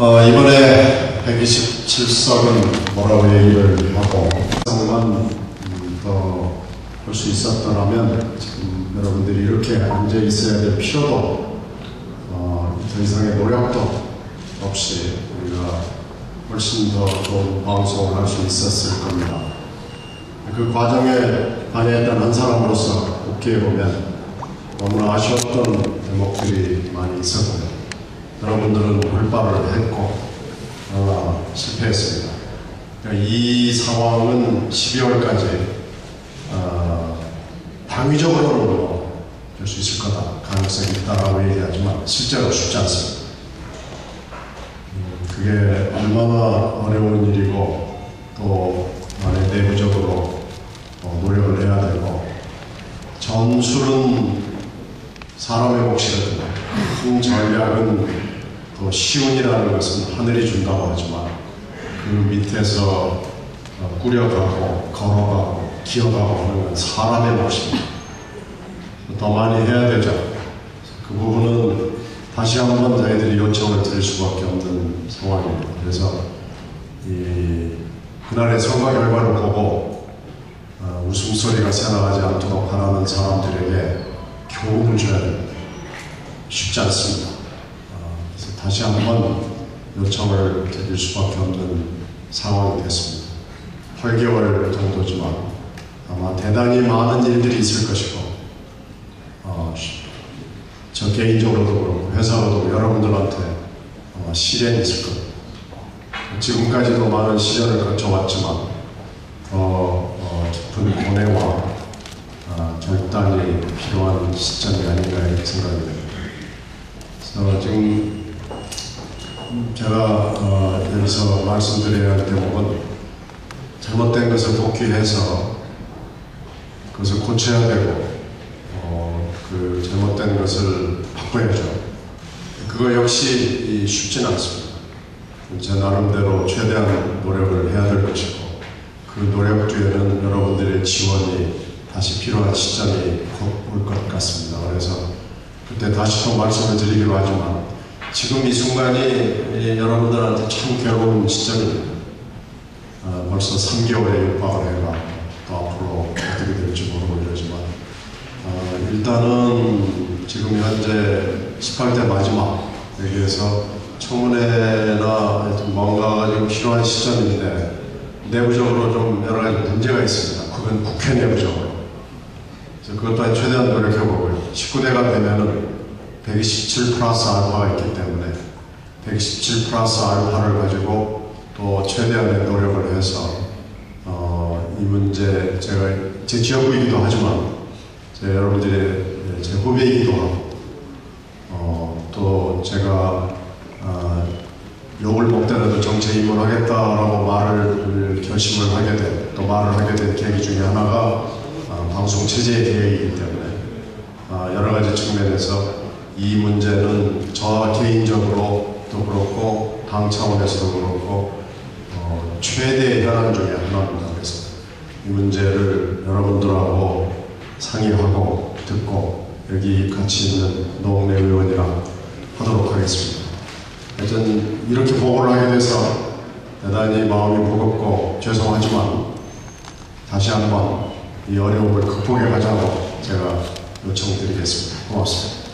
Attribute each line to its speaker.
Speaker 1: 어, 이번에 127석은 뭐라고 얘기를 하고 상만 더볼 수 있었더라면 지금 여러분들이 이렇게 앉아 있어야 될 필요도 어, 더 이상의 노력도 없이 우리가 훨씬 더 좋은 방송을 할 수 있었을 겁니다. 그 과정에 관여했던 한 사람으로서 복귀해 보면 너무나 아쉬웠던 대목들이 많이 있었고요. 여러분들은 돌파를 했고 어, 실패했습니다. 그러니까 이 상황은 12월까지 어, 당위적으로는 될 수 있을 거다 가능성이 있다라고 얘기하지만 실제로 쉽지 않습니다. 음, 그게 얼마나 어려운 일이고 또 안에 내부적으로 어, 노력을 해야 되고 전술은 사람의 몫이거든요. 큰 전략은 또 시운이라는 것은 하늘이 준다고 하지만 그 밑에서 어, 꾸려가고 걸어가고 기어가고 하는 건 사람의 몫입니다. 더 많이 해야 되죠. 그 부분은 다시 한번 저희들이 요청을 드릴 수밖에 없는 상황입니다. 그래서 이 그날의 선거 결과를 보고 어, 웃음소리가 새나가지 않도록 하라는 사람들에게 교훈을 줘야 됩니다. 쉽지 않습니다. 어, 다시 한번 요청을 드릴 수밖에 없는 상황이 됐습니다. 8개월 정도지만 아마 대단히 많은 일들이 있을 것이고 어, 저 개인적으로도 그렇고 회사로도 여러분들한테 아마 시련이 있을 겁니다. 지금까지도 많은 시련을 거쳐왔지만 더 어, 깊은 고뇌와 어, 결단이 필요한 시점이 아닌가 이렇게 생각이 됩니다. 그래서 지금 제가 어, 여기서 말씀드려야 할 대목은 잘못된 것을 복귀해서 그것을 고쳐야 되고 어, 그 잘못된 것을 바꿔야죠. 그거 역시 쉽진 않습니다. 제 나름대로 최대한 노력을 해야 될 것이고 그 노력 뒤에는 여러분들의 지원이 다시 필요한 시점이 곧올것 같습니다. 그래서 그때 다시 또 말씀을 드리기로 하지만 지금 이 순간이 여러분들한테 참 괴로운 시점입니다. 어, 벌써 3개월에 육박을 해가 또 앞으로 어떻게 될지 모르고 이러지만 어, 일단은 지금 현재 18대 마지막 여기에서 청문회나 뭔가가 좀 필요한 시점인데 내부적으로 좀 여러 가지 문제가 있습니다. 그건 국회 내부적으로. 그래서 그것 또한 최대한 노력해보고요. 19대가 되면은 127 플러스 알파가 있기 때문에 117 플러스 알파를 가지고 또 최대한의 노력을 해서 어, 이 문제 제가 제 지역구이기도 하지만 제 여러분들의 제 후배이기도 하고 어, 또 제가 어, 욕을 먹더라도 정치에 입문하겠다라고 말을 결심을 하게 된, 또 말을 하게 된 계기 중에 하나가 어, 방송 체제의 계획이기 때문에 어, 여러 가지 측면에서 이 문제는 저 개인적으로도 그렇고 당 차원에서도 그렇고 어, 최대 현안 중에 하나입니다. 그래서 이 문제를 여러분들하고 상의하고 듣고 여기 같이 있는 노웅래 의원이랑 하도록 하겠습니다. 하여튼 이렇게 보고를 하게 돼서 대단히 마음이 무겁고 죄송하지만 다시 한번 이 어려움을 극복해 가자고 제가 요청드리겠습니다. 고맙습니다.